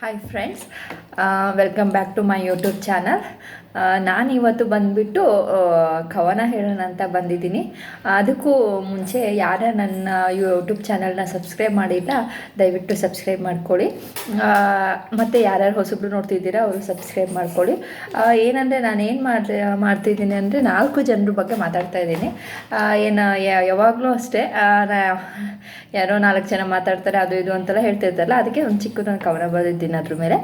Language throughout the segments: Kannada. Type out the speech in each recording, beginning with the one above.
Hi friends welcome back to my YouTube channel ನಾನು ಇವತ್ತು ಬಂದುಬಿಟ್ಟು ಕವನ ಹೇಳೋಣ ಅಂತ ಬಂದಿದ್ದೀನಿ. ಅದಕ್ಕೂ ಮುಂಚೆ ಯಾರ ನನ್ನ ಯೂಟ್ಯೂಬ್ ಚಾನಲ್ನ ಸಬ್ಸ್ಕ್ರೈಬ್ ಮಾಡಿಲ್ಲ, ದಯವಿಟ್ಟು ಸಬ್ಸ್ಕ್ರೈಬ್ ಮಾಡ್ಕೊಳ್ಳಿ. ಮತ್ತು ಯಾರ್ಯಾರು ಹೊಸಬ್ರು ನೋಡ್ತಿದ್ದೀರಾ, ಅವರು ಸಬ್ಸ್ಕ್ರೈಬ್ ಮಾಡ್ಕೊಳ್ಳಿ. ಏನಂದರೆ ನಾನು ಏನು ಮಾಡಿ ಮಾಡ್ತಿದ್ದೀನಿ ಅಂದರೆ ನಾಲ್ಕು ಜನರ ಬಗ್ಗೆ ಮಾತಾಡ್ತಾ ಇದ್ದೀನಿ. ಏನು ಯಾವಾಗಲೂ ಅಷ್ಟೇ ಯಾರೋ ನಾಲ್ಕು ಜನ ಮಾತಾಡ್ತಾರೆ, ಅದು ಇದು ಅಂತೆಲ್ಲ ಹೇಳ್ತಿರ್ತಾರಲ್ಲ, ಅದಕ್ಕೆ ಒಂದು ಚಿಕ್ಕದೊಂದು ಕವನ ಬರೆದಿದ್ದೀನಿ. ಅದ್ರ ಮೇಲೆ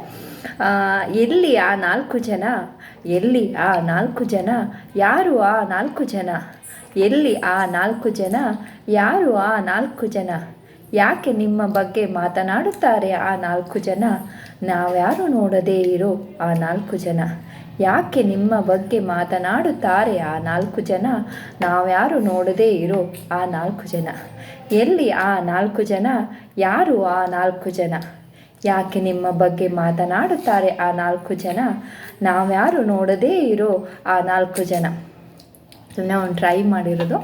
ಎಲ್ಲಿ ಆ ನಾಲ್ಕು ಜನ ಎಲ್ಲಿ ಆ ನಾಲ್ಕು ಜನ ಯಾರು ಆ ನಾಲ್ಕು ಜನ ಎಲ್ಲಿ ಆ ನಾಲ್ಕು ಜನ ಯಾರು ಆ ನಾಲ್ಕು ಜನ ಯಾಕೆ ನಿಮ್ಮ ಬಗ್ಗೆ ಮಾತನಾಡುತ್ತಾರೆ ಆ ನಾಲ್ಕು ಜನ ನಾವ್ಯಾರು ನೋಡದೇ ಇರೋ ಆ ನಾಲ್ಕು ಜನ ಯಾಕೆ ನಿಮ್ಮ ಬಗ್ಗೆ ಮಾತನಾಡುತ್ತಾರೆ ಆ ನಾಲ್ಕು ಜನ ನಾವ್ಯಾರು ನೋಡದೇ ಇರೋ ಆ ನಾಲ್ಕು ಜನ ಎಲ್ಲಿ ಆ ನಾಲ್ಕು ಜನ ಯಾರು ಆ ನಾಲ್ಕು ಜನ ಯಾಕೆ ನಿಮ್ಮ ಬಗ್ಗೆ ಮಾತನಾಡುತ್ತಾರೆ ಆ ನಾಲ್ಕು ಜನ? ನಾವ್ಯಾರು ನೋಡದೇ ಇರೋ ಆ ನಾಲ್ಕು ಜನ? ಸುಮ್ಮನೆ ಒಂದು ಟ್ರೈ ಮಾಡಿರೋದು.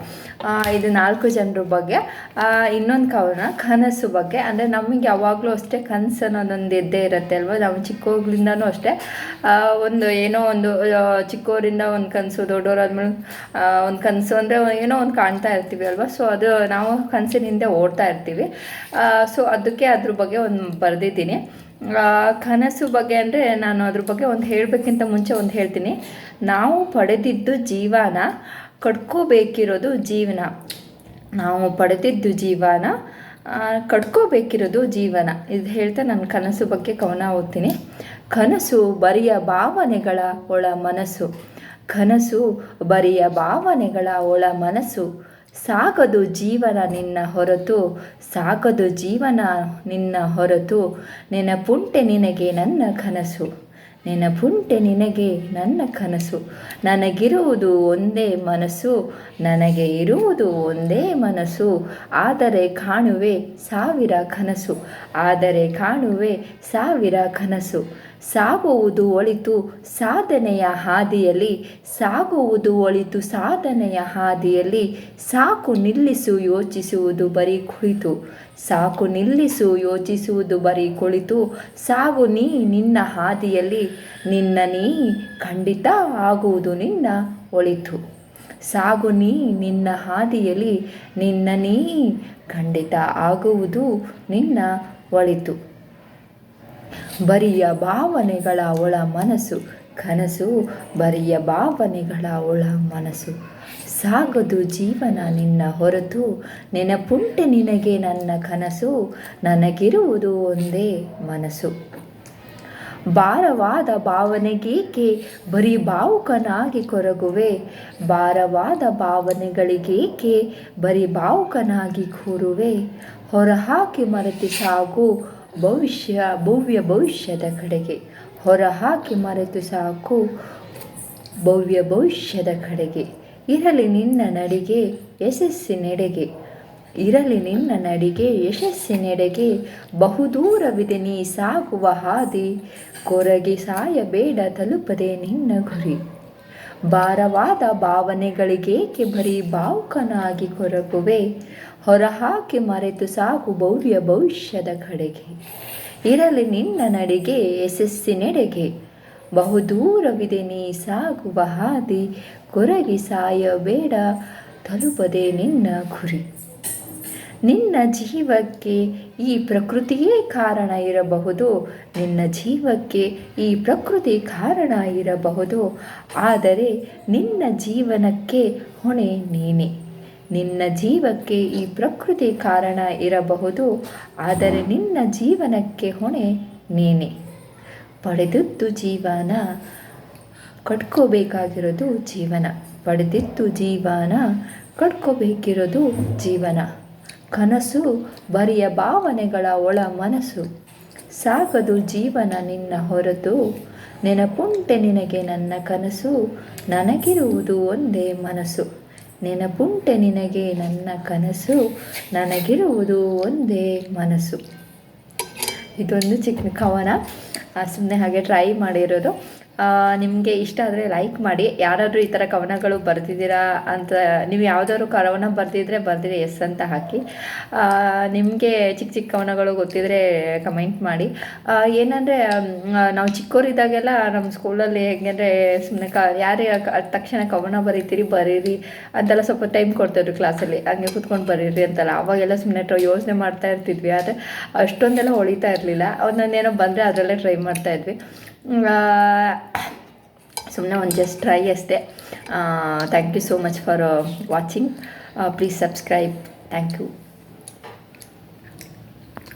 ಇದು ನಾಲ್ಕು ಜನರ ಬಗ್ಗೆ. ಇನ್ನೊಂದು ಕವನ ಕನಸು ಬಗ್ಗೆ. ಅಂದರೆ ನಮಗೆ ಯಾವಾಗಲೂ ಅಷ್ಟೇ ಕನಸು ಅನ್ನೋದೊಂದು ಇದ್ದೇ ಇರುತ್ತೆ ಅಲ್ವಾ? ನಾವು ಚಿಕ್ಕೋಗ್ಲಿಂದನೂ ಅಷ್ಟೇ. ಒಂದು ಏನೋ ಒಂದು ಚಿಕ್ಕೋರಿಂದ ಒಂದು ಕನಸು ದೊಡ್ಡವರಾದ್ಮೇಲೆ ಒಂದು ಕನಸು ಅಂದರೆ ಏನೋ ಒಂದು ಕಾಣ್ತಾ ಇರ್ತೀವಿ ಅಲ್ವಾ? ಸೊ ಅದು ನಾವು ಕನಸಿನ ಹಿಂದೆ ಓಡ್ತಾ ಇರ್ತೀವಿ. ಸೊ ಅದಕ್ಕೆ ಅದ್ರ ಬಗ್ಗೆ ಒಂದು ಬರೆದಿದ್ದೀನಿ. ಕನಸು ಬಗ್ಗೆ ಅಂದರೆ ನಾನು ಅದ್ರ ಬಗ್ಗೆ ಒಂದು ಹೇಳಬೇಕಿಂತ ಮುಂಚೆ ಒಂದು ಹೇಳ್ತೀನಿ. ನಾವು ಪಡೆದಿದ್ದು ಜೀವನ ಕಟ್ಕೋಬೇಕಿರೋದು ಜೀವನ. ನಾವು ಪಡೆದಿದ್ದು ಜೀವನ ಕಟ್ಕೋಬೇಕಿರೋದು ಜೀವನ. ಇದು ಹೇಳ್ತಾ ನಾನು ಕನಸು ಬಗ್ಗೆ ಕವನ ಓದ್ತೀನಿ. ಕನಸು ಬರಿಯ ಭಾವನೆಗಳ ಒಳ ಮನಸ್ಸು. ಕನಸು ಬರಿಯ ಭಾವನೆಗಳ ಒಳ ಮನಸ್ಸು. ಸಾಗದು ಜೀವನ ನಿನ್ನ ಹೊರತು, ಸಾಗದು ಜೀವನ ನಿನ್ನ ಹೊರತು, ನೆನಪುಂಟೆ ನಿನಗೆ ನನ್ನ ಕನಸು, ನೆನಪುಂಟೆ ನಿನಗೆ ನನ್ನ ಕನಸು, ನನಗಿರುವುದು ಒಂದೇ ಮನಸ್ಸು ನನಗೆ ಇರುವುದು ಒಂದೇ ಮನಸ್ಸು ಆದರೆ ಕಾಣುವೆ ಸಾವಿರ ಕನಸು, ಆದರೆ ಕಾಣುವೆ ಸಾವಿರ ಕನಸು ಸಾಗುವುದು ಒಳಿತು ಸಾಧನೆಯ ಹಾದಿಯಲ್ಲಿ, ಸಾಗುವುದು ಒಳಿತು ಸಾಧನೆಯ ಹಾದಿಯಲ್ಲಿ, ಸಾಕು ನಿಲ್ಲಿಸು ಯೋಚಿಸುವುದು ಬರೀ ಕುಳಿತು, ಸಾಕು ನಿಲ್ಲಿಸು ಯೋಚಿಸುವುದು ಬರೀ ಕುಳಿತು, ಸಾಗು ನೀ ನಿನ್ನ ಹಾದಿಯಲ್ಲಿ, ನಿನ್ನ ನೀ ಖಂಡಿತ ಆಗುವುದು ನಿನ್ನ ಒಳಿತು. ಸಾಗು ನೀ ನಿನ್ನ ಹಾದಿಯಲ್ಲಿ, ನಿನ್ನ ನೀ ಖಂಡಿತ ಆಗುವುದು ನಿನ್ನ ಒಳಿತು. ಬರಿಯ ಭಾವನೆಗಳ ಒಳ ಮನಸ್ಸು, ಕನಸು ಬರಿಯ ಭಾವನೆಗಳ ಒಳ ಮನಸ್ಸು. ಸಾಗದು ಜೀವನ ನಿನ್ನ ಹೊರತು, ನೆನಪುಂಟೆ ನಿನಗೆ ನನ್ನ ಕನಸು, ನನಗಿರುವುದು ಒಂದೇ ಮನಸ್ಸು. ಭಾರವಾದ ಭಾವನೆಗೇಕೆ ಬರೀ ಭಾವುಕನಾಗಿ ಕೊರಗುವೆ? ಭಾರವಾದ ಭಾವನೆಗಳಿಗೇಕೆ ಬರೀ ಭಾವುಕನಾಗಿ ಕೂರುವೆ? ಹೊರಹಾಕಿ ಮರೆತಿ ಸಾಗು ಭವಿಷ್ಯ, ಭವ್ಯ ಭವಿಷ್ಯದ ಕಡೆಗೆ ಹೊರಹಾಕಿ ಮರೆತು ಸಾಕು. ಭವ್ಯ ಭವಿಷ್ಯದ ಕಡೆಗೆ ಇರಲಿ ನಿನ್ನ ನಡಿಗೆ ಯಶಸ್ಸಿನೆಡೆಗೆ, ಇರಲಿ ನಿನ್ನ ನಡಿಗೆ ಯಶಸ್ಸಿನೆಡೆಗೆ. ಬಹುದೂರವಿದೆ ನೀ ಸಾಗುವ ಹಾದಿ, ಕೊರಗೆ ಸಾಯಬೇಡ ತಲುಪದೆ ನಿನ್ನ ಗುರಿ. ಭಾರವಾದ ಭಾವನೆಗಳಿಗೇಕೆ ಬರೀ ಭಾವುಕನಾಗಿ ಕೊರಗುವೆ ಹೊರಹಾಕಿ ಮರೆತು ಸಾಕು ಭವ್ಯ ಭವಿಷ್ಯದ ಕಡೆಗೆ. ಇರಲಿ ನಿನ್ನ ನಡಿಗೆ ಯಶಸ್ಸಿನೆಡೆಗೆ ಬಹುದೂರವಿದೆ ನೀ ಸಾಗುವ ಹಾದಿ, ಕೊರಗಿ ಸಾಯಬೇಡ, ತಲುಪದೆ ನಿನ್ನ ಗುರಿ ನಿನ್ನ ಜೀವಕ್ಕೆ ಈ ಪ್ರಕೃತಿಯೇ ಕಾರಣ ಇರಬಹುದು. ನಿನ್ನ ಜೀವಕ್ಕೆ ಈ ಪ್ರಕೃತಿ ಕಾರಣ ಇರಬಹುದು. ಆದರೆ ನಿನ್ನ ಜೀವನಕ್ಕೆ ಹೊಣೆ ನೀನೆ. ನಿನ್ನ ಜೀವಕ್ಕೆ ಈ ಪ್ರಕೃತಿ ಕಾರಣ ಇರಬಹುದು. ಆದರೆ ನಿನ್ನ ಜೀವನಕ್ಕೆ ಹೊಣೆ ನೀನೆ. ಪಡೆದದ್ದು ಜೀವನ, ಕಟ್ಕೋಬೇಕಾಗಿರೋದು ಜೀವನ. ಪಡೆದಿದ್ದು ಜೀವನ, ಕಟ್ಕೋಬೇಕಿರೋದು ಜೀವನ. ಕನಸು ಬರಿಯ ಭಾವನೆಗಳ ಒಳ ಮನಸ್ಸು ಸಾಗದು ಜೀವನ ನಿನ್ನ ಹೊರತು. ನೆನಪುಂಟೆ ನಿನಗೆ ನನ್ನ ಕನಸು. ನನಗಿರುವುದು ಒಂದೇ ಮನಸ್ಸು ನೆನಪುಂಟೆ ನಿನಗೆ ನನ್ನ ಕನಸು. ನನಗಿರುವುದು ಒಂದೇ ಮನಸ್ಸು ಇದೊಂದು ಚಿಕ್ಕ ಕವನ. ಸುಮ್ಮನೆ ಹಾಗೆ ಟ್ರೈ ಮಾಡಿರೋದು. ನಿಮಗೆ ಇಷ್ಟ ಆದರೆ ಲೈಕ್ ಮಾಡಿ. ಯಾರಾದರೂ ಈ ಥರ ಕವನಗಳು ಬರೆದಿದ್ದೀರಾ ಅಂತ, ನೀವು ಯಾವುದಾದ್ರು ಕವನ ಬರ್ತಿದ್ರೆ ಬರೆದಿರಿ ಎಸ್ ಅಂತ ಹಾಕಿ. ನಿಮಗೆ ಚಿಕ್ಕ ಚಿಕ್ಕ ಕವನಗಳು ಗೊತ್ತಿದ್ರೆ ಕಮೆಂಟ್ ಮಾಡಿ. ಏನಂದರೆ ನಾವು ಚಿಕ್ಕವರಿದ್ದಾಗೆಲ್ಲ ನಮ್ಮ ಸ್ಕೂಲಲ್ಲಿ ಹೆಂಗಂದರೆ ಸುಮ್ಮನೆ ಕ, ಯಾರೇ ತಕ್ಷಣ ಕವನ ಬರೀತೀರಿ, ಬರೀರಿ ಅಂತೆಲ್ಲ ಸ್ವಲ್ಪ ಟೈಮ್ ಕೊಡ್ತಾಯಿದ್ರು ಕ್ಲಾಸಲ್ಲಿ ಹಂಗೆ ಕೂತ್ಕೊಂಡು ಬರೀರಿ ಅಂತಲ್ಲ. ಅವಾಗೆಲ್ಲ ಸುಮ್ಮನೆ ಯೋಚನೆ ಮಾಡ್ತಾ ಇರ್ತಿದ್ವಿ. ಆದರೆ ಅಷ್ಟೊಂದೆಲ್ಲ ಹೊಳಿತಾ ಇರಲಿಲ್ಲ. ಒಂದೊಂದೇನೋ ಬಂದರೆ ಅದರಲ್ಲೇ ಟ್ರೈ ಮಾಡ್ತಾಯಿದ್ವಿ ಸುಮ್ಮನೆ ಒಂದು ಜಸ್ಟ್ ಟ್ರೈ ಅಷ್ಟೇ. Thank you so much for watching please subscribe thank you